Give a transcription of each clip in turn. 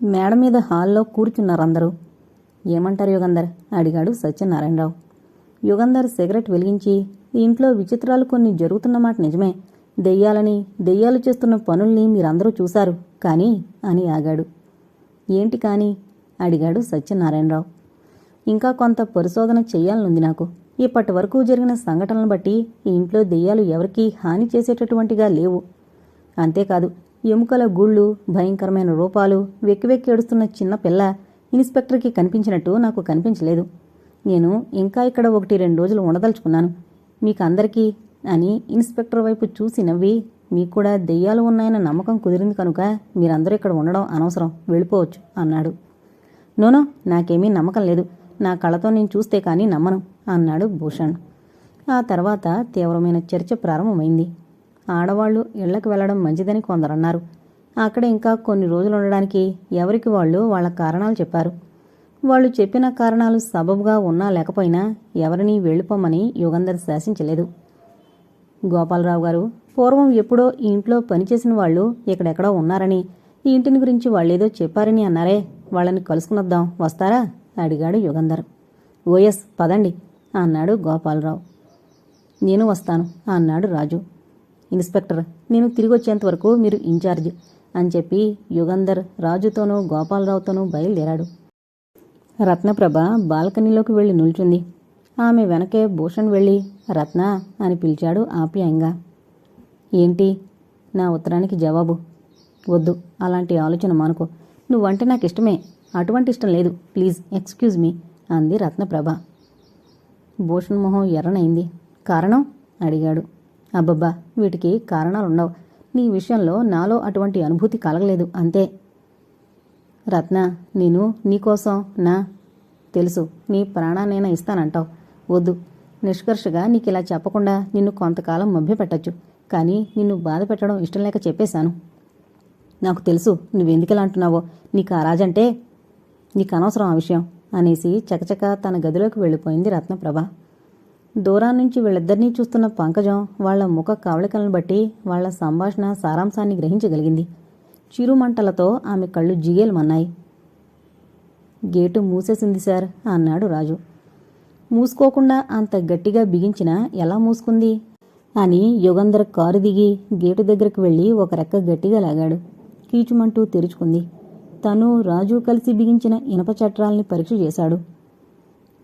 మేడ మీద హాల్లో కూర్చున్నారు అందరూ ఏమంటారు యుగంధర్? అడిగాడు సత్యనారాయణరావు. యుగంధర్ సిగరెట్ వెలిగించి "ఈ ఇంట్లో విచిత్రాలు కొన్ని జరుగుతున్న మాట నిజమే. దెయ్యాలని దెయ్యాలు చేస్తున్న పనుల్ని మీరందరూ చూశారు కానీ అని ఆగాడు. ఏంటి కానీ? అడిగాడు సత్యనారాయణరావు. ఇంకా కొంత పరిశోధన చేయాలనుంది నాకు. ఇప్పటి వరకు జరిగిన సంఘటనలను బట్టి ఈ ఇంట్లో దెయ్యాలు ఎవరికీ హాని చేసేటటువంటిగా లేవు. అంతేకాదు ఎముకల గుళ్ళు భయంకరమైన రూపాలు వెక్కి వెక్కి ఏడుస్తున్న చిన్న పిల్ల ఇన్స్పెక్టర్కి కనిపించినట్టు నాకు కనిపించలేదు. నేను ఇంకా ఇక్కడ ఒకటి రెండు రోజులు ఉండదలుచుకున్నాను. మీకు అందరికీ అని ఇన్స్పెక్టర్ వైపు చూసి నవ్వి మీకు కూడా దెయ్యాలు ఉన్నాయన్న నమ్మకం కుదిరింది కనుక మీరందరూ ఇక్కడ ఉండడం అనవసరం వెళ్ళిపోవచ్చు అన్నాడు. నోనో నాకేమీ నమ్మకం లేదు. నా కళ్ళతో నేను చూస్తే కానీ నమ్మను అన్నాడు భూషణ్. ఆ తర్వాత తీవ్రమైన చర్చ ప్రారంభమైంది. ఆడవాళ్ళు ఇళ్ళకు వెళ్ళడం మంచిదని కొందరన్నారు. అక్కడ ఇంకా కొన్ని రోజులు ఉండడానికి ఎవరికి వాళ్ళు వాళ్ళ కారణాలు చెప్పారు. వాళ్ళు చెప్పిన కారణాలు సబబుగా ఉన్నా లేకపోయినా ఎవరినీ వెళ్ళిపోమని యుగంధర్ శాసించలేదు. గోపాలరావు గారు పూర్వం ఎప్పుడో ఈ ఇంట్లో పనిచేసిన వాళ్ళు ఇక్కడెక్కడో ఉన్నారని ఈ ఇంటిని గురించి వాళ్ళేదో చెప్పారని అన్నారే వాళ్ళని కలుసుకునొద్దాం వస్తారా? అడిగాడు యుగంధర్. ఓఎస్ పదండి అన్నాడు గోపాలరావు. నేను వస్తాను అన్నాడు రాజు. ఇన్స్పెక్టర్ నేను తిరిగి వచ్చేంత వరకు మీరు ఇన్ఛార్జ్ అని చెప్పి యుగంధర్ రాజుతోనూ గోపాలరావుతోనూ బయలుదేరాడు. రత్నప్రభ బాల్కనీలోకి వెళ్ళి నిల్చుంది. ఆమె వెనకే భూషణ్ వెళ్ళి రత్న అని పిలిచాడు ఆప్యాయంగా. ఏంటి? నా ఉత్తరానికి జవాబు. వద్దు అలాంటి ఆలోచన మానుకో. నువ్వంటే నాకు ఇష్టమే అటువంటి ఇష్టం లేదు. ప్లీజ్ ఎక్స్క్యూజ్ మీ అంది రత్నప్రభ. భూషణ్ మొహం ఎర్రనైంది. కారణం? అడిగాడు. అబ్బబ్బా వీటికి కారణాలుండవు నీ విషయంలో నాలో అటువంటి అనుభూతి కలగలేదు అంతే. రత్న నేను నీకోసం నా. తెలుసు నీ ప్రాణాన్నైనా ఇస్తానంటావు. వద్దు. నిష్కర్షగా నీకు ఇలా చెప్పకుండా నిన్ను కొంతకాలం మభ్యపెట్టచ్చు. కానీ నిన్ను బాధ పెట్టడం ఇష్టం లేక చెప్పేశాను. నాకు తెలుసు నువ్వెందుకు అంటున్నావో. నీకు ఆ రాజంటే నీకు అనవసరం ఆ విషయం అనేసి చకచక తన గదిలోకి వెళ్ళిపోయింది రత్నప్రభ. దూరం నుంచి వీళ్ళిద్దరినీ చూస్తున్న పంకజం వాళ్ళ ముఖ కవళికలను బట్టి వాళ్ళ సంభాషణ సారాంశాన్ని గ్రహించగలిగింది. చిరుమంటలతో ఆమె కళ్ళు జిగేలమన్నాయి గేటు మూసేసింది సార్ అన్నాడు రాజు. మూసుకోకుండా అంత గట్టిగా బిగించినా ఎలా మూసుకుంది? అని యుగంధర్ కారు దిగి గేటు దగ్గరకు వెళ్ళి ఒక రెక్క గట్టిగా లాగాడు. కీచుమంటూ తెరుచుకుంది. తను రాజు కలిసి బిగించిన ఇనప చట్రాల్ని పరీక్ష చేశాడు.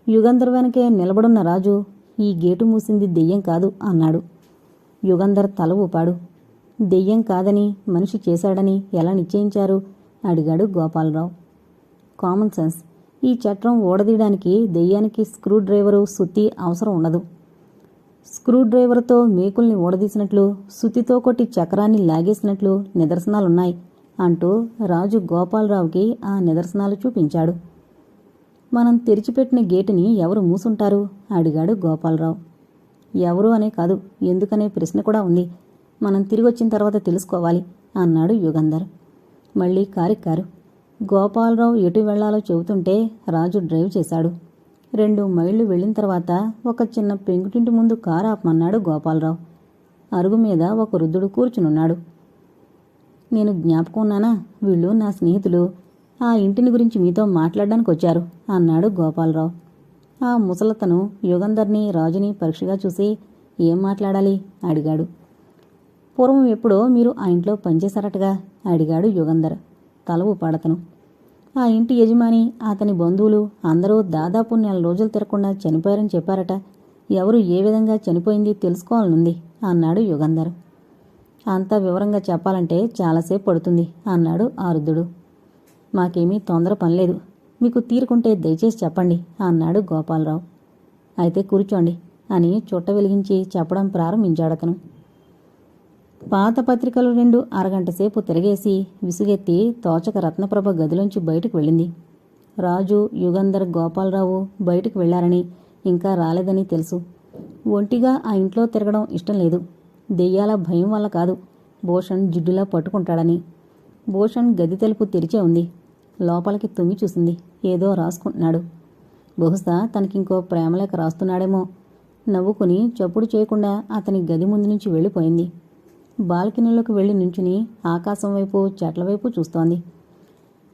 యుగంధర్ వెనకే నిలబడున్న రాజు ఈ గేటు మూసింది దెయ్యం కాదు అన్నాడు. యుగంధర్ తల ఊపాడు. దెయ్యం కాదని మనిషి చేశాడని ఎలా నిశ్చయించారు? అడిగాడు గోపాలరావు. Common sense. ఈ చట్రం ఓడదీయడానికి దెయ్యానికి స్క్రూ డ్రైవరు సుత్తి అవసరం ఉండదు. స్క్రూ డ్రైవర్తో మేకుల్ని ఓడదీసినట్లు సుత్తితో కొట్టి చక్రాన్ని లాగేసినట్లు నిదర్శనాలున్నాయి అంటూ రాజు గోపాలరావుకి ఆ నిదర్శనాలు చూపించాడు. మనం తెరిచిపెట్టిన గేటుని ఎవరు మూసుంటారు? అడిగాడు గోపాలరావు. ఎవరు అనే కాదు ఎందుకనే ప్రశ్న కూడా ఉంది. మనం తిరిగి వచ్చిన తర్వాత తెలుసుకోవాలి అన్నాడు యుగంధర్. మళ్ళీ కారెక్కారు. గోపాలరావు ఎటు వెళ్ళాలో చెబుతుంటే రాజు డ్రైవ్ చేశాడు. రెండు మైళ్ళు వెళ్ళిన తర్వాత ఒక చిన్న పెంకుటింటి ముందు కారు ఆపమన్నాడు గోపాలరావు. అరుగు మీద ఒక వృద్ధుడు కూర్చునున్నాడు. నేను జ్ఞాపకం ఉన్నానా? వీళ్ళు నా స్నేహితులు. ఆ ఇంటిని గురించి మీతో మాట్లాడడానికి వచ్చారు అన్నాడు గోపాలరావు. ఆ ముసలతను యుగంధర్ని రాజుని పరీక్షగా చూసి ఏం మాట్లాడాలి? అడిగాడు. పూర్వం ఎప్పుడో మీరు ఆ ఇంట్లో పనిచేశారటగా అడిగాడు యుగంధర్ తల ఊపాడతను ఆ ఇంటి యజమాని అతని బంధువులు అందరూ దాదాపు నెల రోజులు తిరగకుండా చనిపోయారని చెప్పారట. ఎవరు ఏ విధంగా చనిపోయింది తెలుసుకోవాలనుంది? అన్నాడు యుగంధర్. అంతా వివరంగా చెప్పాలంటే చాలాసేపు పడుతుంది అన్నాడు ఆరుద్రుడు. మాకేమీ తొందర పనిలేదు. మీకు తీరుకుంటే దయచేసి చెప్పండి అన్నాడు గోపాలరావు. అయితే కూర్చోండి అని చుట్ట వెలిగించి చెప్పడం ప్రారంభించాడతను. పాత పత్రికలు రెండు అరగంట సేపు తిరగేసి విసుగెత్తి తోచక రత్నప్రభ గదిలోంచి బయటకు వెళ్ళింది. రాజు యుగంధర్ గోపాలరావు బయటకు వెళ్ళారని ఇంకా రాలేదని తెలుసు. ఒంటిగా ఆ ఇంట్లో తిరగడం ఇష్టం లేదు. దెయ్యాల భయం వల్ల కాదు. భూషణ్ జిడ్డులా పట్టుకుంటాడని. భూషణ్ గది తలుపు తెరిచే ఉంది. లోపలికి తుమ్మి చూసింది. ఏదో రాసుకుంటున్నాడు. బహుశా తనకింకో ప్రేమలేఖ రాస్తున్నాడేమో. నవ్వుకుని చప్పుడు చేయకుండా అతని గది ముందు నుంచి వెళ్ళిపోయింది. బాల్కనీలోకి వెళ్ళి నించుని ఆకాశం వైపు చెట్ల వైపు చూస్తోంది.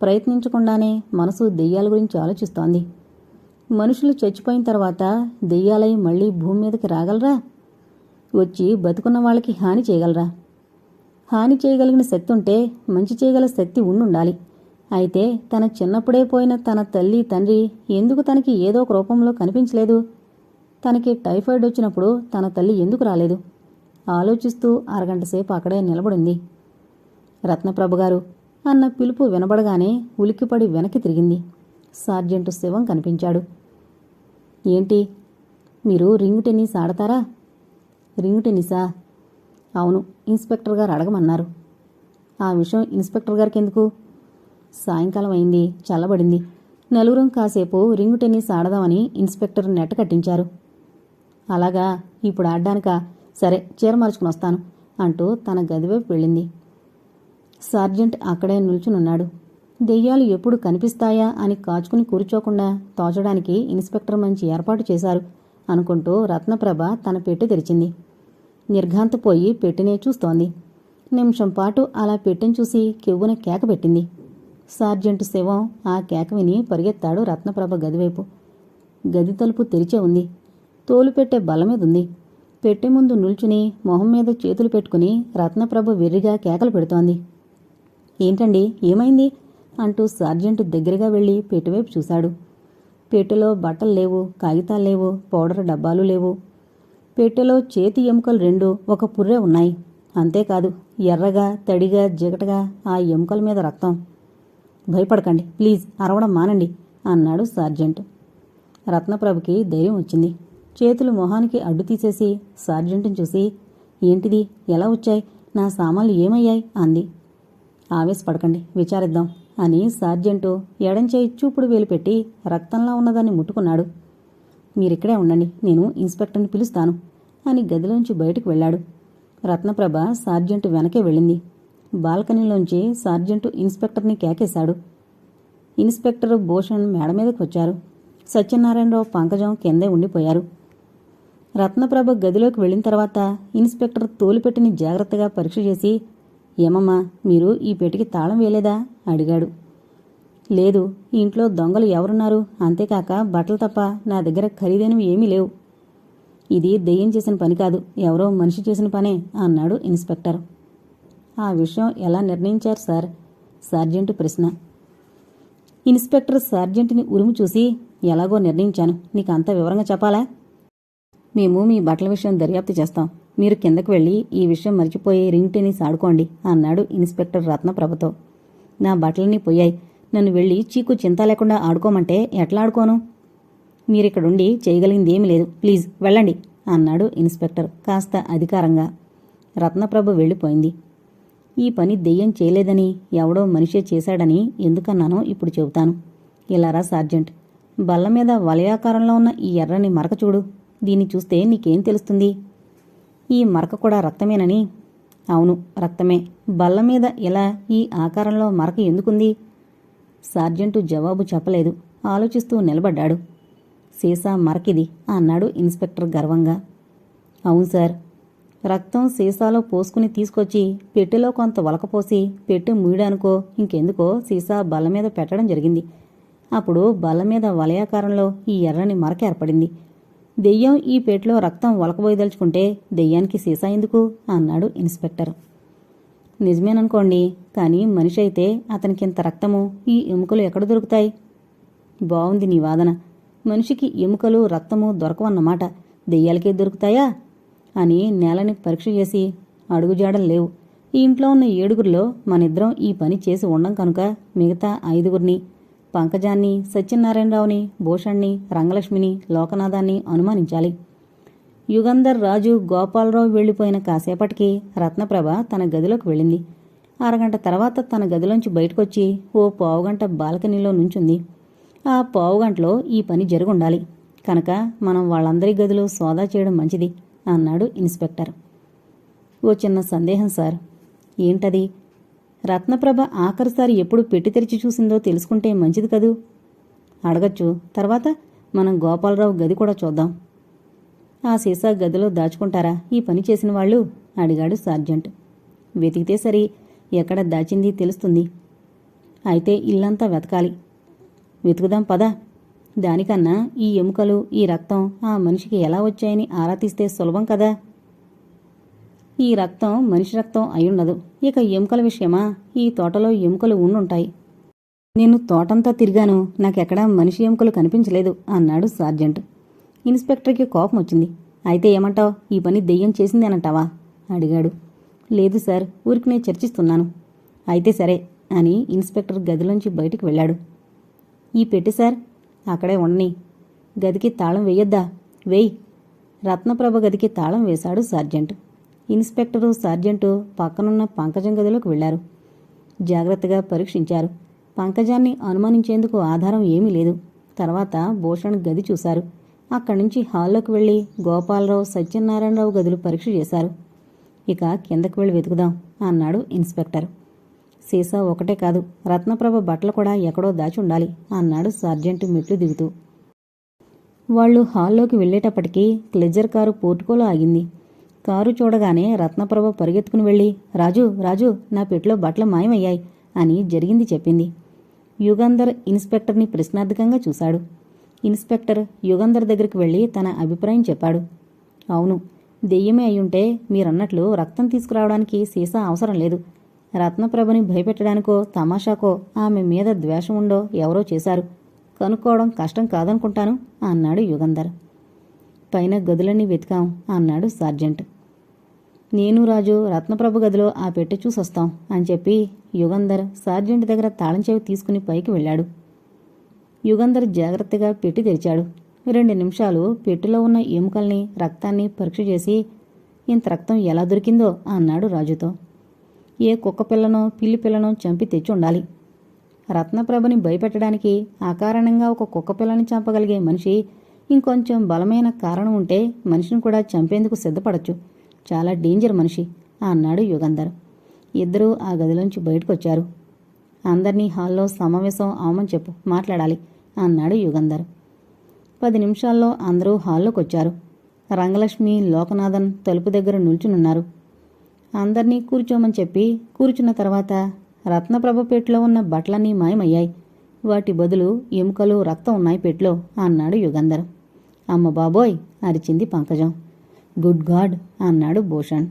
ప్రయత్నించకుండానే మనసు దెయ్యాల గురించి ఆలోచిస్తోంది. మనుషులు చచ్చిపోయిన తర్వాత దెయ్యాలై మళ్ళీ భూమి మీదకి రాగలరా? వచ్చి బతుకున్న వాళ్ళకి హాని చేయగలరా? హాని చేయగలిగిన శక్తి ఉంటే మంచి చేయగల శక్తి ఉండుండాలి. అయితే తన చిన్నప్పుడే పోయిన తన తల్లి తండ్రి ఎందుకు తనకి ఏదో ఒక రూపంలో కనిపించలేదు? తనకి టైఫాయిడ్ వచ్చినప్పుడు తన తల్లి ఎందుకు రాలేదు? ఆలోచిస్తూ అరగంట సేపు అక్కడే నిలబడింది. రత్నప్రభ గారు అన్న పిలుపు వినబడగానే ఉలిక్కిపడి వెనక్కి తిరిగింది. సార్జెంటు శివం కనిపించాడు. ఏంటి? మీరు రింగ్ టెన్నిస్ ఆడతారా? రింగ్ టెన్నిసా? అవును ఇన్స్పెక్టర్ గారు అడగమన్నారు. ఆ విషయం ఇన్స్పెక్టర్ గారికి ఎందుకు సాయంకాలం అయింది చల్లబడింది. నలుగురం కాసేపు రింగ్ టెన్నిస్ ఆడదామని ఇన్స్పెక్టర్ నెట్ కట్టించారు. అలాగా ఇప్పుడు ఆడ్డానిక. సరే చీర మార్చుకుని వస్తాను అంటూ తన గదివైపు వెళ్ళింది. సార్జెంట్ అక్కడే నిల్చునున్నాడు. దెయ్యాలు ఎప్పుడు కనిపిస్తాయా అని కాచుకుని కూర్చోకుండా తోచడానికి ఇన్స్పెక్టర్ మంచి ఏర్పాటు చేశారు అనుకుంటూ రత్నప్రభ తన పెట్టె తెరిచింది. నిర్ఘాంతపోయి పెట్టినే చూస్తోంది. నిమిషం పాటు అలా పెట్టెను చూసి కెవ్వున కేక పెట్టింది. సార్జెంట్ శివం ఆ కేక విని పరిగెత్తాడు రత్నప్రభ గదివైపు. గది తలుపు తెరిచే ఉంది. తోలు పెట్టే బల్ల మీద ఉంది పెట్టె ముందు నిల్చుని మొహం మీద చేతులు పెట్టుకుని రత్నప్రభ వెర్రిగా కేకలు పెడుతోంది. ఏంటండి? ఏమైంది? అంటూ సార్జెంట్ దగ్గరగా వెళ్ళి పెట్టెవైపు చూశాడు. పెట్టెలో బట్టలు లేవు కాగితాలు లేవు పౌడర్ డబ్బాలు లేవు. పెట్టెలో చేతి ఎముకలు రెండు ఒక పుర్రె ఉన్నాయి. అంతేకాదు ఎర్రగా తడిగా జిగటగా ఆ ఎముకల మీద రక్తం. భయపడకండి. ప్లీజ్ అరవడం మానండి అన్నాడు సార్జెంట్. రత్నప్రభకి ధైర్యం వచ్చింది. చేతులు మొహానికి అడ్డు తీసేసి సార్జెంట్ని చూసి ఏంటిది? ఎలా వచ్చాయి? నా సామాన్లు ఏమయ్యాయి? అంది. ఆవేశపడకండి విచారిద్దాం అని సార్జెంటు ఎడంచేయి చూపుడు వేలు పెట్టి రక్తంలా ఉన్నదాన్ని ముట్టుకున్నాడు. మీరిక్కడే ఉండండి నేను ఇన్స్పెక్టర్ని పిలుస్తాను అని గదిలోంచి బయటకు వెళ్ళాడు. రత్నప్రభ సార్జెంటు వెనకే వెళ్ళింది. బాల్కనీలోంచి సార్జెంటు ఇన్స్పెక్టర్ని కేకేశాడు. ఇన్స్పెక్టర్ భూషణ్ మేడ మీదకి వచ్చారు సత్యనారాయణరావు పంకజం కిందే ఉండిపోయారు. రత్నప్రభ గదిలోకి వెళ్ళిన తర్వాత ఇన్స్పెక్టర్ తోలుపెట్టిని జాగ్రత్తగా పరీక్ష చేసి ఏమమ్మా మీరు ఈ పెటికి తాళం వేయలేదా? అడిగాడు. లేదు ఈ ఇంట్లో దొంగలు ఎవరున్నారు? అంతేకాక బట్టలు తప్ప నా దగ్గర ఖరీదైనవి ఏమీ లేవు. ఇది దెయ్యం చేసిన పని కాదు ఎవరో మనిషి చేసిన పనే అన్నాడు ఇన్స్పెక్టర్. ఆ విషయం ఎలా నిర్ణయించారు సార్? సార్జెంటు ప్రశ్న. ఇన్స్పెక్టర్ సార్జెంట్ని ఉరుము చూసి ఎలాగో నిర్ణయించాను. నీకు అంత వివరంగా చెప్పాలా? మేము మీ బట్టల విషయం దర్యాప్తు చేస్తాం. మీరు కిందకు వెళ్ళి ఈ విషయం మర్చిపోయి రింగ్ టెన్నిస్ ఆడుకోండి అన్నాడు ఇన్స్పెక్టర్ రత్నప్రభతో నా బట్టలన్నీ పోయాయి. నన్ను వెళ్ళి చీకు చింత లేకుండా ఆడుకోమంటే ఎట్లా ఆడుకోను? మీరిక్కడుండి చేయగలిగింది ఏమీ లేదు. ప్లీజ్ వెళ్ళండి అన్నాడు ఇన్స్పెక్టర్ కాస్త అధికారంగా. రత్నప్రభ వెళ్ళిపోయింది. ఈ పని దెయ్యం చేయలేదని ఎవడో మనిషే చేశాడని ఎందుకన్నానో ఇప్పుడు చెబుతాను. ఇలారా సార్జెంట్. బల్ల మీద వలయాకారంలో ఉన్న ఈ ఎర్రని మరక చూడు. దీన్ని చూస్తే నీకేం తెలుస్తుంది? ఈ మరక కూడా రక్తమేనని? అవును రక్తమే. బల్ల మీద ఇలా ఈ ఆకారంలో మరక ఎందుకుంది? సార్జెంటు జవాబు చెప్పలేదు. ఆలోచిస్తూ నిలబడ్డాడు. సీసా మరకిది అన్నాడు ఇన్స్పెక్టర్ గర్వంగా. అవును సార్. రక్తం సీసాలో పోసుకుని తీసుకొచ్చి పెట్టెలో కొంత వలకపోసి పెట్టె ముయ్యడానికో ఇంకెందుకో సీసా బల్ల మీద పెట్టడం జరిగింది. అప్పుడు బల్ల మీద వలయాకారంలో ఈ ఎర్రని మరక ఏర్పడింది. దెయ్యం ఈ పెట్టెలో రక్తం వలకబోయదలుచుకుంటే దెయ్యానికి సీసా ఎందుకు అన్నాడు ఇన్స్పెక్టర్. నిజమేననుకోండి కానీ మనిషి అయితే అతనికింత రక్తము ఈ ఎముకలు ఎక్కడ దొరుకుతాయి బావుంది నీ వాదన. మనిషికి ఎముకలు రక్తము దొరకవన్నమాట. దెయ్యాలకే దొరుకుతాయా? అని నేలని పరీక్ష చేసి అడుగుజాడలు లేవు. ఈ ఇంట్లో ఉన్న ఏడుగురిలో మనిద్దరం ఈ పని చేసి ఉండం కనుక మిగతా ఐదుగురిని పంకజాన్ని సత్యనారాయణరావుని భూషణ్ణి రంగలక్ష్మిని లోకనాథాన్ని అనుమానించాలి. యుగంధర్ రాజు గోపాలరావు వెళ్ళిపోయిన కాసేపటికి రత్నప్రభ తన గదిలోకి వెళ్ళింది. అరగంట తర్వాత తన గదిలోంచి బయటకొచ్చి ఓ పావుగంట బాల్కనీలో నుంచుంది. ఆ పావుగంటలో ఈ పని జరుగుండాలి. కనుక మనం వాళ్ళందరి గదిలో సోదా చేయడం మంచిది. అన్నాడు ఇన్స్పెక్టర్. ఓ చిన్న సందేహం సార్. ఏంటది? రత్నప్రభ ఆఖరిసారి ఎప్పుడు పెట్టి తెరిచి చూసిందో తెలుసుకుంటే మంచిది కదూ? అడగచ్చు. తర్వాత మనం గోపాలరావు గది కూడా చూద్దాం. ఆ సీసా గదిలో దాచుకుంటారా? ఈ పని చేసిన వాళ్ళు? అడిగాడు సార్జెంట్. వెతికితే సరి ఎక్కడ దాచింది తెలుస్తుంది. అయితే ఇల్లంతా వెతకాలి. వెతుకుదాం పద. దానికన్నా ఈ ఎముకలు ఈ రక్తం ఆ మనిషికి ఎలా వచ్చాయని ఆరా తీస్తే సులభం కదా? ఈ రక్తం మనిషి రక్తం అయ్యుండదు. ఇక ఎముకల విషయమా? ఈ తోటలో ఎముకలు ఉండుంటాయి. నేను తోటంతా తిరిగాను. నాకెక్కడా మనిషి ఎముకలు కనిపించలేదు అన్నాడు సార్జెంట్. ఇన్స్పెక్టర్కి కోపం వచ్చింది. అయితే ఏమంటావ్? ఈ పని దెయ్యం చేసింది అనంటావా అడిగాడు. లేదు సార్ ఊరికి నేను చర్చిస్తున్నాను. అయితే సరే అని ఇన్స్పెక్టర్ గదిలోంచి బయటికి వెళ్ళాడు. ఈ పెట్టి సార్ అక్కడే ఉండని గదికి తాళం వేయొద్దా? వేయ్. రత్నప్రభ గదికి తాళం వేశాడు సార్జెంట్. ఇన్స్పెక్టరు సార్జెంటు పక్కనున్న పంకజం గదిలోకి వెళ్ళారు జాగ్రత్తగా పరీక్షించారు. పంకజాన్ని అనుమానించేందుకు ఆధారం ఏమీ లేదు. తర్వాత భూషణ్ గది చూశారు. అక్కడి నుంచి హాల్లోకి వెళ్ళి గోపాలరావు సత్యనారాయణరావు గదులు పరీక్ష చేశారు. ఇక కిందకు వెళ్ళి వెతుకుదాం అన్నాడు ఇన్స్పెక్టర్. సీసా ఒకటే కాదు రత్నప్రభ బట్టలు కూడా ఎక్కడో దాచి ఉండాలి అన్నాడు సార్జెంటు మెట్లు దిగుతూ. వాళ్ళు హాల్లోకి వెళ్ళేటప్పటికీ క్లెజర్ కారు పోర్టుకోలో ఆగింది. కారు చూడగానే రత్నప్రభ పరిగెత్తుకుని వెళ్ళి రాజు రాజు నా పెట్లో బట్టలు మాయమయ్యాయి అని జరిగింది చెప్పింది. యుగంధర్ ఇన్స్పెక్టర్ని ప్రశ్నార్థకంగా చూశాడు. ఇన్స్పెక్టర్ యుగంధర్ దగ్గరికి వెళ్ళి తన అభిప్రాయం చెప్పాడు. అవును దెయ్యమే అయ్యుంటే మీరన్నట్లు రక్తం తీసుకురావడానికి సీసా అవసరం లేదు. రత్నప్రభని భయపెట్టడానికో తమాషాకో ఆమె మీద ద్వేషం ఉండో ఎవరో చేశారు. కనుక్కోవడం కష్టం కాదనుకుంటాను అన్నాడు యుగంధర్. పైన గదులన్నీ వెతికాం అన్నాడు సార్జెంట్. నేను రాజు రత్నప్రభు గదిలో ఆ పెట్టె చూసొస్తాం అని చెప్పి యుగంధర్ సార్జెంట్ దగ్గర తాళం చెవి తీసుకుని పైకి వెళ్ళాడు. యుగంధర్ జాగ్రత్తగా పెట్టి తెరిచాడు. రెండు నిమిషాలు పెట్టెలో ఉన్న ఎముకల్ని రక్తాన్ని పరీక్ష చేసి ఇంత రక్తం ఎలా దొరికిందో అన్నాడు రాజుతో. ఏ కుక్క పిల్లనో పిల్లి పిల్లనో చంపి తెచ్చి ఉండాలి రత్నప్రభని భయపెట్టడానికి అకారణంగా ఒక కుక్క పిల్లని చంపగలిగే మనిషి ఇంకొంచెం బలమైన కారణం ఉంటే మనిషిని కూడా చంపేందుకు సిద్ధపడచ్చు. చాలా డేంజర్ మనిషి అన్నాడు యుగంధర్. ఇద్దరూ ఆ గదిలోంచి బయటకొచ్చారు. అందర్నీ హాల్లో సమావేశం అవమని చెప్పు మాట్లాడాలి అన్నాడు యుగంధర్. పది నిమిషాల్లో అందరూ హాల్లోకి వచ్చారు రంగలక్ష్మి లోకనాథన్ తలుపు దగ్గర నిల్చునున్నారు అందరినీ కూర్చోమని చెప్పి కూర్చున్న తర్వాత రత్నప్రభ పెట్లో ఉన్న బట్టలన్నీ మాయమయ్యాయి. వాటి బదులు ఎముకలు రక్తం ఉన్నాయి పెట్లో అన్నాడు యుగంధర్. అమ్మ బాబోయ్! అరిచింది పంకజం. Good God! అన్నాడు భూషణ్.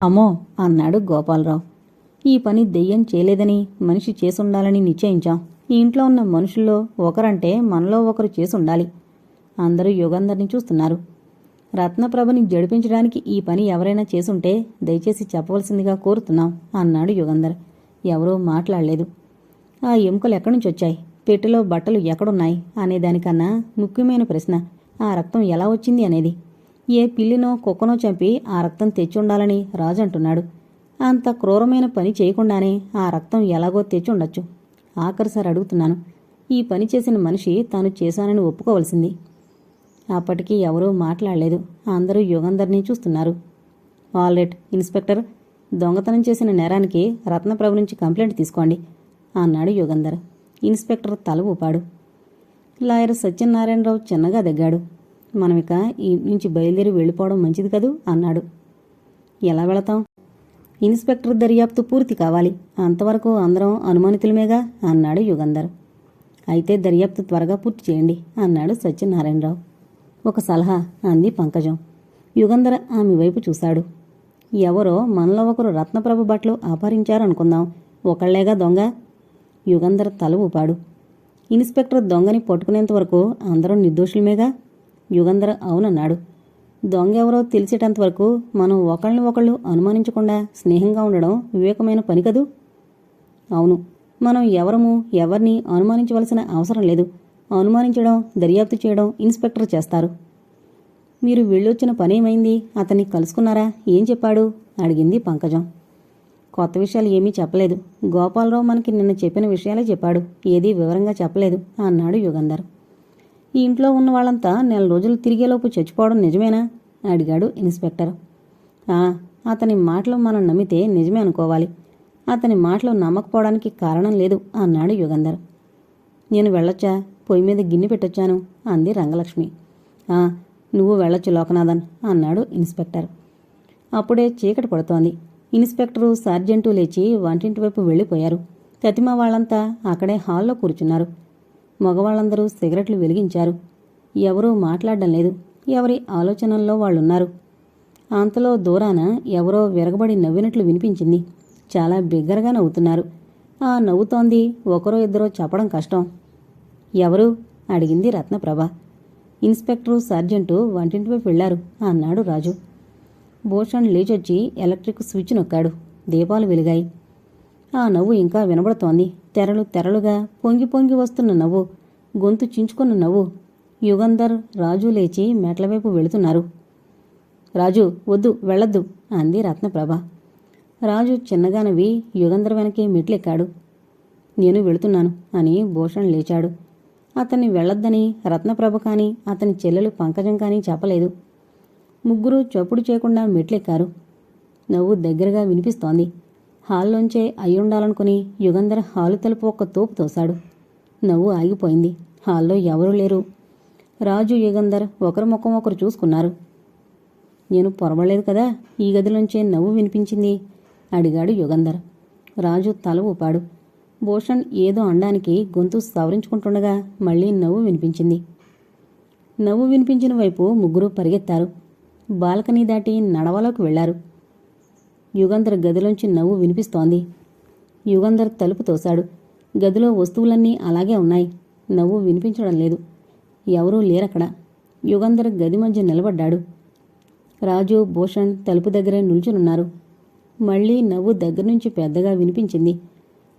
అమ్మో! అన్నాడు గోపాలరావు. ఈ పని దెయ్యం చేయలేదని మనిషి చేసుండాలని నిశ్చయించాం. ఈ ఇంట్లో ఉన్న మనుషుల్లో ఒకరంటే మనలో ఒకరు చేసుండాలి. అందరూ యుగంధర్ని చూస్తున్నారు. రత్నప్రభని జడిపించడానికి ఈ పని ఎవరైనా చేసుంటే దయచేసి చెప్పవలసిందిగా కోరుతున్నాం అన్నాడు యుగంధర్. ఎవరూ మాట్లాడలేదు. ఆ ఎముకలు ఎక్కడి నుంచి వచ్చాయి? పెట్టెలో బట్టలు ఎక్కడున్నాయి? అనే దానికన్నా ముఖ్యమైన ప్రశ్న ఆ రక్తం ఎలా వచ్చింది అనేది. ఏ పిల్లినో కుక్కనో చంపి ఆ రక్తం తెచ్చుండాలని రాజు అంటున్నాడు. అంత క్రూరమైన పని చేయకుండానే ఆ రక్తం ఎలాగో తెచ్చుండొచ్చు. ఆఖరిసారి అడుగుతున్నాను ఈ పని చేసిన మనిషి తాను చేశానని ఒప్పుకోవలసింది. అప్పటికీ ఎవరూ మాట్లాడలేదు. అందరూ యుగంధర్ని చూస్తున్నారు. ఆల్రెట్ ఇన్స్పెక్టర్ దొంగతనం చేసిన నేరానికి రత్నప్రభ నుంచి కంప్లైంట్ తీసుకోండి అన్నాడు యుగంధర్. ఇన్స్పెక్టర్ తల ఊపాడు. లాయర్ సత్యనారాయణరావు చిన్నగా దగ్గాడు. మనం ఇక ఈ నుంచి బయలుదేరి వెళ్ళిపోవడం మంచిది కదూ అన్నాడు. ఎలా వెళతాం? ఇన్స్పెక్టర్ దర్యాప్తు పూర్తి కావాలి. అంతవరకు అందరం అనుమానితులమేగా అన్నాడు యుగంధర్. అయితే దర్యాప్తు త్వరగా పూర్తి చేయండి అన్నాడు సత్యనారాయణరావు. ఒక సలహా అంది పంకజం. యుగంధర ఆమె వైపు చూశాడు. ఎవరో మనలో ఒకరు రత్నప్రభ బట్టలు అపహరించారనుకుందాం ఒకళ్ళేగా దొంగ? యుగంధర్ తల ఊపాడు. ఇన్స్పెక్టర్ దొంగని పట్టుకునేంత వరకు అందరూ నిర్దోషులమేగా? యుగంధర్ అవునన్నాడు. దొంగ ఎవరో తెలిసేటంత వరకు మనం ఒకళ్ళని ఒకళ్ళు అనుమానించకుండా స్నేహంగా ఉండడం వివేకమైన పని కదూ? అవును మనం ఎవరము ఎవరిని అనుమానించవలసిన అవసరం లేదు. అనుమానించడం దర్యాప్తు చేయడం ఇన్స్పెక్టర్ చేస్తారు. మీరు వెళ్ళొచ్చిన పనేమైంది అతన్ని కలుసుకున్నారా? ఏం చెప్పాడు? అడిగింది పంకజం. కొత్త విషయాలు ఏమీ చెప్పలేదు. గోపాలరావు మనకి నిన్న చెప్పిన విషయాలే చెప్పాడు. ఏదీ వివరంగా చెప్పలేదు అన్నాడు యుగంధర్. ఈ ఇంట్లో ఉన్న వాళ్ళంతా నెల రోజులు తిరిగేలోపు చచ్చిపోవడం నిజమేనా? అడిగాడు ఇన్స్పెక్టర్. ఆ అతని మాటలు మనం నమ్మితే నిజమే అనుకోవాలి. అతని మాటలు నమ్మకపోవడానికి కారణం లేదు అన్నాడు యుగంధర్. నేను వెళ్ళొచ్చా? పొయ్యి మీద గిన్నె పెట్టొచ్చాను అంది రంగలక్ష్మి. ఆ నువ్వు వెళ్ళొచ్చు లోకనాథన్ అన్నాడు ఇన్స్పెక్టర్. అప్పుడే చీకటి పడుతోంది. ఇన్స్పెక్టరు సార్జెంటు లేచి వంటింటి వైపు వెళ్ళిపోయారు. తతిమ వాళ్ళంతా అక్కడే హాల్లో కూర్చున్నారు. మగవాళ్ళందరూ సిగరెట్లు వెలిగించారు. ఎవరూ మాట్లాడడం లేదు. ఎవరి ఆలోచనల్లో వాళ్ళున్నారు. అంతలో దూరాన ఎవరో విరగబడి నవ్వినట్లు వినిపించింది. చాలా బిగ్గరగా నవ్వుతున్నారు. ఆ నవ్వుతోంది ఒకరో ఇద్దరో చెప్పడం కష్టం. ఎవరు? అడిగింది రత్నప్రభ. ఇన్స్పెక్టరు సర్జెంటు వంటింటి వైపు వెళ్ళారు అన్నాడు రాజు. భూషణ్ లేచొచ్చి ఎలక్ట్రిక్ స్విచ్ నొక్కాడు. దీపాలు వెలిగాయి. ఆ నవ్వు ఇంకా వినబడుతోంది. తెరలు తెరలుగా పొంగి పొంగి వస్తున్న నవ్వు గొంతు చించుకున్న నవ్వు. యుగంధర్ రాజు లేచి మెట్ల వైపు వెళుతున్నారు. రాజు వద్దు వెళ్ళొద్దు అంది రత్నప్రభ. రాజు చిన్నగా నవ్వి యుగంధర్ వెనకే మెట్లెక్కాడు. నేను వెళుతున్నాను అని భూషణ్ లేచాడు. అతన్ని వెళ్ళొద్దని రత్నప్రభ కానీ అతని చెల్లెలు పంకజం కానీ చెప్పలేదు. ముగ్గురు చప్పుడు చేయకుండా మెట్లెక్కారు. నవ్వు దగ్గరగా వినిపిస్తోంది. హాల్లోంచే అయ్యుండాలనుకుని యుగంధర్ హాలు తలుపు ఒక్క తోపు తోశాడు. నవ్వు ఆగిపోయింది. హాల్లో ఎవరూ లేరు. రాజు యుగంధర్ ఒకరి ముఖం ఒకరు చూసుకున్నారు. నేను పొరబడలేదు కదా? ఈ గదిలోంచే నవ్వు వినిపించింది? అడిగాడు యుగంధర్. రాజు తల ఊపాడు. భూషణ్ ఏదో అనడానికి గొంతు సవరించుకుంటుండగా మళ్ళీ నవ్వు వినిపించింది. నవ్వు వినిపించిన వైపు ముగ్గురు పరిగెత్తారు. బాల్కనీ దాటి నడవలోకి వెళ్ళారు. యుగంధర్ గదిలోంచి నవ్వు వినిపిస్తోంది. యుగంధర్ తలుపు తోశాడు. గదిలో వస్తువులన్నీ అలాగే ఉన్నాయి. నవ్వు వినిపించడం లేదు. ఎవరూ లేరక్కడ. యుగంధర్ గది మధ్య నిలబడ్డాడు. రాజు భూషణ్ తలుపు దగ్గరే నిల్చునున్నారు. మళ్ళీ నవ్వు దగ్గర నుంచి పెద్దగా వినిపించింది.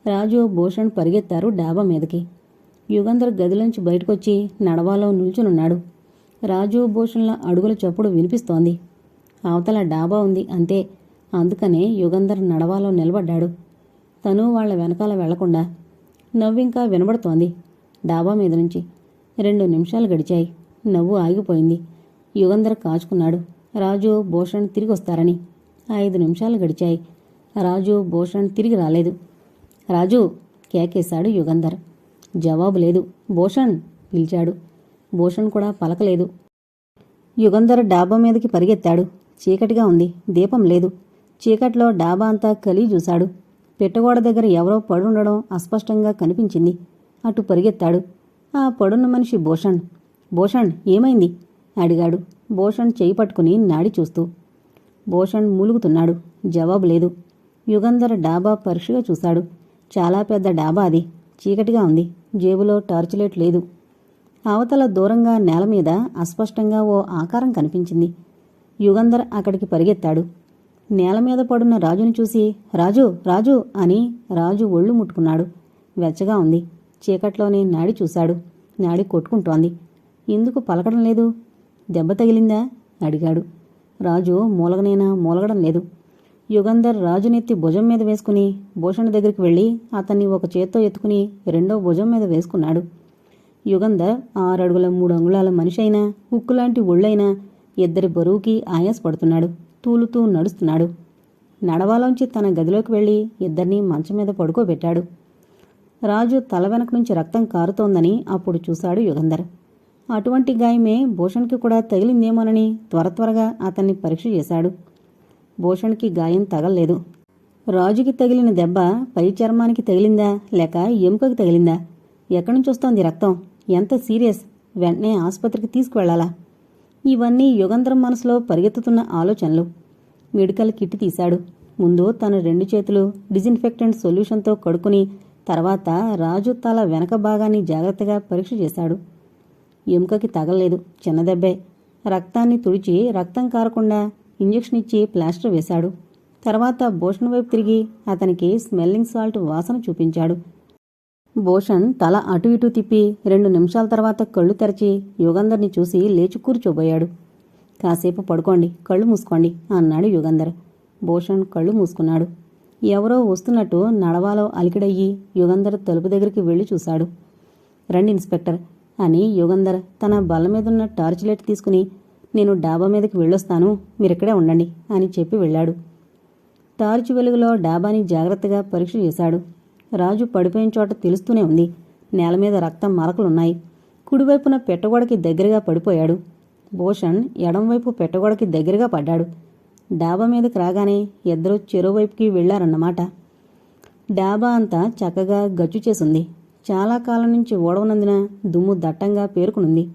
రాజు భూషణ్ పరిగెత్తారు డాబా మీదకి. యుగంధర్ గదిలోంచి బయటకొచ్చి నడవాలో నిల్చునున్నాడు. రాజు భూషణ్ల అడుగుల చప్పుడు వినిపిస్తోంది. అవతల డాబా ఉంది అంతే. అందుకనే యుగంధర్ నడవాలో నిలబడ్డాడు. తను వాళ్ళ వెనకాల వెళ్ళకుండా నవ్వింకా వినబడుతోంది డాబా మీద నుంచి. రెండు నిమిషాలు గడిచాయి. నవ్వు ఆగిపోయింది. యుగంధర్ కాచుకున్నాడు. రాజు భూషణ్ తిరిగి వస్తారని ఐదు నిమిషాలు గడిచాయి. రాజు భూషణ్ తిరిగి రాలేదు. రాజు కేకేశాడు యుగంధర్. జవాబు లేదు. భూషణ్ పిలిచాడు. భూషణ్ కూడా పలకలేదు. యుగంధర్ డాబా మీదకి పరిగెత్తాడు. చీకటిగా ఉంది. దీపం లేదు. చీకట్లో డాబా అంతా కలి చూశాడు. పెట్టగోడ దగ్గర ఎవరో పడుండడం అస్పష్టంగా కనిపించింది. అటు పరిగెత్తాడు. ఆ పడున్న మనిషి భూషణ్. భూషణ్ ఏమైంది? అడిగాడు. భూషణ్ చేయి పట్టుకుని నాడి చూస్తూ. భూషణ్ మూలుగుతున్నాడు. జవాబు లేదు. యుగంధర్ డాబా పరీక్షగా చూశాడు. చాలా పెద్ద డాబా అది. చీకటిగా ఉంది. జేబులో టార్చ్ లైట్ లేదు. అవతల దూరంగా నేల మీద అస్పష్టంగా ఓ ఆకారం కనిపించింది. యుగంధర్ అక్కడికి పరిగెత్తాడు. నేల మీద పడున్న రాజుని చూసి రాజు రాజు అని రాజు ఒళ్ళు ముట్టుకున్నాడు. వెచ్చగా ఉంది. చీకట్లోనే నాడి చూశాడు. నాడి కొట్టుకుంటోంది. ఎందుకు పలకడం లేదు? దెబ్బ తగిలిందా? అడిగాడు. రాజు మూలగనైనా? మూలగడం లేదు. యుగంధర్ రాజునెత్తి భుజం మీద వేసుకుని భూషణ్ దగ్గరికి వెళ్ళి అతన్ని ఒక చేత్తో ఎత్తుకుని రెండో భుజం మీద వేసుకున్నాడు. యుగంధర్ ఆరడుగుల మూడు అంగుళాల మనిషి అయినా ఉక్కులాంటి ఒళ్ళైనా ఇద్దరి బరువుకి ఆయాసపడుతున్నాడు తూలుతూ నడుస్తున్నాడు. నడవాలోంచి తన గదిలోకి వెళ్ళి ఇద్దరినీ మంచం మీద పడుకోబెట్టాడు. రాజు తల వెనక నుంచి రక్తం కారుతోందని అప్పుడు చూశాడు యుగంధర్. అటువంటి గాయమే భూషణ్కి కూడా తగిలిందేమోనని త్వర త్వరగా అతన్ని పరీక్ష చేశాడు. భూషణ్కి గాయం తగలలేదు. రాజుకి తగిలిన దెబ్బ పై చర్మానికి తగిలిందా? లేక ఎముకకు తగిలిందా? ఎక్కడి నుంచి వస్తోంది రక్తం? ఎంత సీరియస్? వెంటనే ఆసుపత్రికి తీసుకువెళ్ళాలా ఇవన్నీ యుగంధరం మనసులో పరిగెత్తుతున్న ఆలోచనలు. మెడికల్ కిట్ తీశాడు. ముందు తన రెండు చేతులు డిజిన్ఫెక్టెంట్ సొల్యూషన్తో కడుక్కుని తర్వాత రాజు తల వెనక భాగాన్ని జాగ్రత్తగా పరీక్ష చేశాడు. ఎముకకి తగలలేదు. చిన్న దెబ్బే. రక్తాన్ని తుడిచి రక్తం కారకుండా ఇంజెక్షన్ ఇచ్చి ప్లాస్టర్ వేశాడు. తర్వాత భూషణ్ వైపు తిరిగి అతనికి స్మెల్లింగ్ సాల్ట్ వాసన చూపించాడు. భూషణ్ తల అటు ఇటు తిప్పి రెండు నిమిషాల తర్వాత కళ్ళు తెరచి యుగంధర్ని చూసి లేచి కూర్చోబోయాడు. కాసేపు పడుకోండి కళ్ళు మూసుకోండి అన్నాడు యుగంధర్. భూషణ్ కళ్ళు మూసుకున్నాడు. ఎవరో వస్తున్నట్టు నడవాలో అలికిడయ్యి యుగంధర్ తలుపు దగ్గరికి వెళ్ళి చూశాడు. రండి ఇన్స్పెక్టర్ అని యుగంధర్ తన బల్ల మీదున్న టార్చ్ లైట్ తీసుకుని నేను డాబా మీదకి వెళ్ళొస్తాను మీరిక్కడే ఉండండి అని చెప్పి వెళ్ళాడు. టార్చ్ వెలుగులో డాబాని జాగ్రత్తగా పరీక్ష చేశాడు. రాజు పడిపోయిన చోట తెలుస్తూనే ఉంది. నేల మీద రక్తం మరకలున్నాయి. కుడివైపున పెట్టగోడకి దగ్గరగా పడిపోయాడు. భూషణ్ ఎడంవైపు పెట్టగోడకి దగ్గరగా పడ్డాడు. డాబా మీదకి రాగానే ఇద్దరూ చెరువువైపుకి వెళ్ళారన్నమాట డాబా అంతా చక్కగా గచ్చు చేసింది. చాలా కాలం నుంచి ఓడవనందున దుమ్ము దట్టంగా పేరుకునుంది.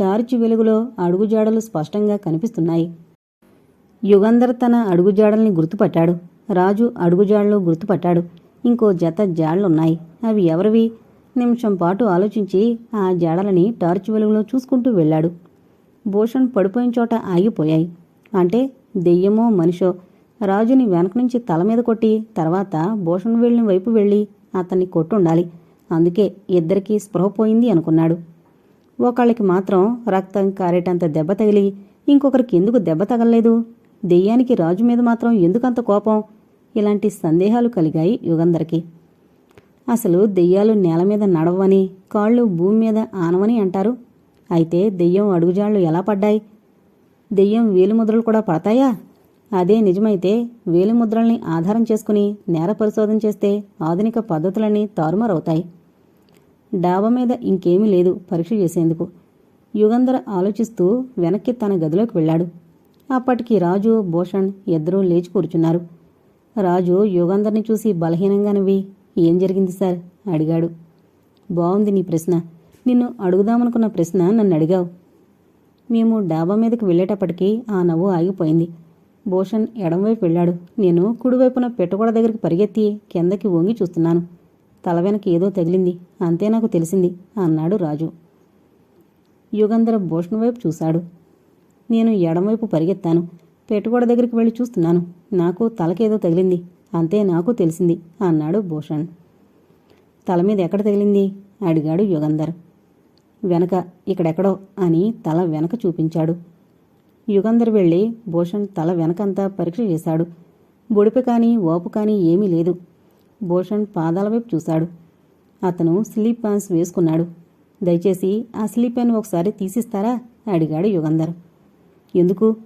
టార్చ్ వెలుగులో అడుగుజాడలు స్పష్టంగా కనిపిస్తున్నాయి. యుగంధర్ తన అడుగుజాడల్ని గుర్తుపట్టాడు. రాజు అడుగుజాడలు గుర్తుపట్టాడు. ఇంకో జత జాడలున్నాయి అవి ఎవరివి? నిమిషం పాటు ఆలోచించి ఆ జాడలని టార్చ్ వెలుగులో చూసుకుంటూ వెళ్ళాడు. భూషణ్ పడిపోయిన చోట ఆగిపోయాయి. అంటే దెయ్యమో మనిషో? రాజుని వెనక నుంచి తల మీద కొట్టి తర్వాత భూషణ్ వెళ్ళిన వైపు వెళ్ళి అతన్ని కొట్టుండాలి. అందుకే ఇద్దరికీ స్పృహ పోయింది అనుకున్నాడు. ఒకళ్ళకి మాత్రం రక్తం కారేటంత దెబ్బ తగిలి ఇంకొకరికి ఎందుకు దెబ్బ తగలలేదు? దెయ్యానికి రాజు మీద మాత్రం ఎందుకంత కోపం? ఇలాంటి సందేహాలు కలిగాయి యుగంధర్కి. అసలు దెయ్యాలు నేల మీద నడవని కాళ్ళు భూమి మీద ఆనవని అంటారు. అయితే దెయ్యం అడుగుజాళ్ళు ఎలా పడ్డాయి? దెయ్యం వేలిముద్రలు కూడా పడతాయా? అదే నిజమైతే వేలిముద్రల్ని ఆధారం చేసుకుని నేర పరిశోధన చేస్తే ఆధునిక పద్ధతులన్నీ తారుమారవుతాయి. డాబా మీద ఇంకేమీ లేదు పరీక్ష చేసేందుకు. యుగంధర ఆలోచిస్తూ వెనక్కి తన గదిలోకి వెళ్ళాడు. అప్పటికి రాజు భూషణ్ ఇద్దరూ లేచి కూర్చున్నారు. రాజు యుగంధర్ని చూసి బలహీనంగా నవ్వి ఏం జరిగింది సార్? అడిగాడు. బాగుంది నీ ప్రశ్న. నిన్ను అడుగుదామనుకున్న ప్రశ్న నన్ను అడిగావు. మేము డాబా మీదకి వెళ్ళేటప్పటికీ ఆ నవ్వు ఆగిపోయింది. భూషణ్ ఎడంవైపు వెళ్ళాడు. నేను కుడివైపున పెట్టుగోడ దగ్గరికి పరిగెత్తి కిందకి వంగి చూస్తున్నాను. తల వెనక ఏదో తగిలింది. అంతే నాకు తెలిసింది అన్నాడు రాజు. యుగంధర భూషణ్ వైపు చూశాడు. నేను ఎడంవైపు పరిగెత్తాను. పెట్టుకోడ దగ్గరికి వెళ్ళి చూస్తున్నాను. నాకు తలకేదో తగిలింది. అంతే నాకు తెలిసింది అన్నాడు భూషణ్. తల మీద ఎక్కడ తగిలింది? అడిగాడు యుగంధర్. వెనక ఇక్కడెక్కడో అని తల వెనక చూపించాడు. యుగంధర్ వెళ్ళి భూషణ్ తల వెనకంతా పరీక్ష చేశాడు. బొడిపె కానీ ఓపు కానీ ఏమీ లేదు. భూషణ్ పాదాల వైపు చూశాడు. అతను స్లీప్ పాన్స్ వేసుకున్నాడు. దయచేసి ఆ స్లీప్ పెన్ ఒకసారి తీసిస్తారా? అడిగాడు యుగంధర్. ఎందుకు?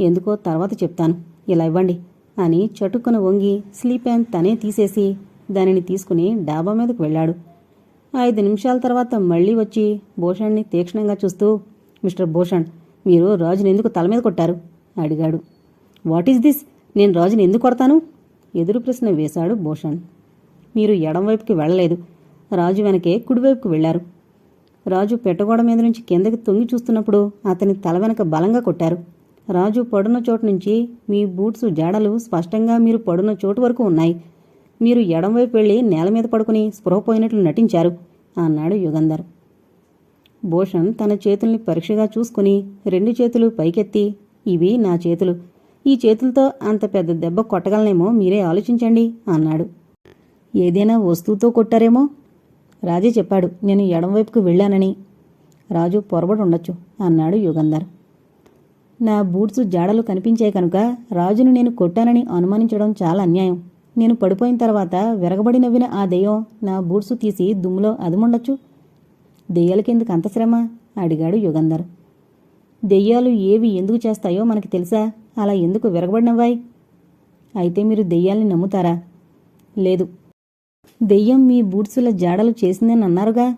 ఎందుకో తర్వాత చెప్తాను. ఇలా ఇవ్వండి అని చటుక్కున వంగి స్లీప్ పెన్ తనే తీసేసి దానిని తీసుకుని డాబా మీదకు వెళ్ళాడు. ఐదు నిమిషాల తర్వాత మళ్ళీ వచ్చి భూషణ్ని తీక్షణంగా చూస్తూ మిస్టర్ భూషణ్ మీరు రాజుని ఎందుకు తల మీద కొట్టారు? అడిగాడు. What is this? నేను రాజుని ఎందుకు కొడతాను? ఎదురు ప్రశ్న వేశాడు భూషణ్. మీరు ఎడంవైపుకి వెళ్ళలేదు. రాజు వెనకే కుడివైపుకు వెళ్ళారు రాజు పెట్టగోడ మీద నుంచి కిందకి తొంగి చూస్తున్నప్పుడు అతని తల వెనక బలంగా కొట్టారు. రాజు పడున్న చోటు నుంచి మీ బూట్స్ జాడలు స్పష్టంగా మీరు పడున్న చోటు వరకు ఉన్నాయి. మీరు ఎడంవైపు వెళ్ళి నేల మీద పడుకుని స్పృహపోయినట్లు నటించారు అన్నాడు యుగంధర్. భూషణ్ తన చేతుల్ని పరీక్షగా చూసుకుని రెండు చేతులు పైకెత్తి ఇవి నా చేతులు. ఈ చేతులతో అంత పెద్ద దెబ్బ కొట్టగలనేమో మీరే ఆలోచించండి అన్నాడు. ఏదైనా వస్తువుతో కొట్టారేమో? రాజే చెప్పాడు నేను ఎడంవైపుకు వెళ్ళానని. రాజు పొరబడి ఉండొచ్చు అన్నాడు యుగంధర్. నా బూట్స్ జాడలు కనిపించాయి కనుక రాజును నేను కొట్టానని అనుమానించడం చాలా అన్యాయం. నేను పడిపోయిన తర్వాత విరగబడి నవ్విన ఆ దెయ్యం నా బూట్సు తీసి దుమ్ములో అదుముండొచ్చు? దెయ్యాలకెందుకు అంత శ్రమ? అడిగాడు యుగంధర్. దెయ్యాలు ఏవి ఎందుకు చేస్తాయో మనకి తెలుసా? అలా ఎందుకు విరగబడినవ్వాయి? అయితే మీరు దెయ్యాల్ని నమ్ముతారా? లేదు. దెయ్యం మీ బూట్సుల జాడలు చేసిందని అన్నారుగా?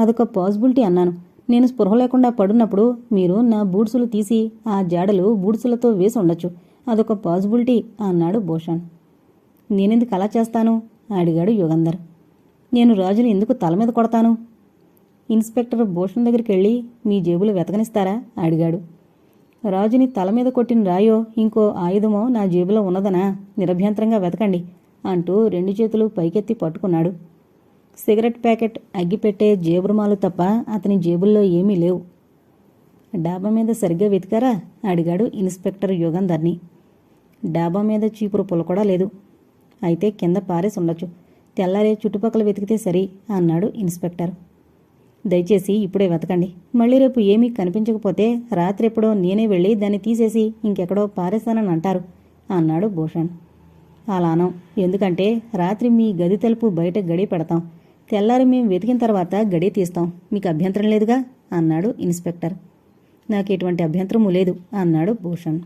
అదొక పాసిబిలిటీ అన్నాను. నేను స్పృహ లేకుండా పడున్నప్పుడు మీరు నా బూట్సులు తీసి ఆ జాడలు బూట్సులతో వేసి ఉండొచ్చు. అదొక పాసిబిలిటీ అన్నాడు భూషణ్. నేనెందుకు అలా చేస్తాను? అడిగాడు యుగంధర్. నేను రాజుని ఎందుకు తల మీద కొడతాను? ఇన్స్పెక్టర్ భూషణ్ దగ్గరికి వెళ్ళి మీ జేబులు వెతకనిస్తారా? అడిగాడు. రాజుని తల మీద కొట్టిన రాయో ఇంకో ఆయుధమో నా జేబులో ఉన్నదనా? నిరభ్యంతరంగా వెతకండి అంటూ రెండు చేతులు పైకెత్తి పట్టుకున్నాడు. సిగరెట్ ప్యాకెట్ అగ్గిపెట్టే జేబురుమాలు తప్ప అతని జేబుల్లో ఏమీ లేవు. డాబా మీద సరిగ్గా వెతికారా? అడిగాడు ఇన్స్పెక్టర్ యుగంధర్ని. డాబా మీద చీపురు పుల్ల కూడా లేదు. అయితే కింద పారేసి ఉండొచ్చు తెల్లారే చుట్టుపక్కల వెతికితే సరి అన్నాడు ఇన్స్పెక్టర్. దయచేసి ఇప్పుడే వెతకండి. మళ్ళీ రేపు ఏమీ కనిపించకపోతే రాత్రెప్పుడో నేనే వెళ్ళి దాన్ని తీసేసి ఇంకెక్కడో పారేస్తానని అంటారు అన్నాడు భూషణ్. అలానం. ఎందుకంటే రాత్రి మీ గది తలుపు బయట గడి పెడతాం. తెల్లారి మేము వెతికిన తర్వాత గడి తీస్తాం. మీకు అభ్యంతరం లేదుగా? అన్నాడు ఇన్స్పెక్టర్. నాకు ఎటువంటి అభ్యంతరము లేదు అన్నాడు భూషణ్.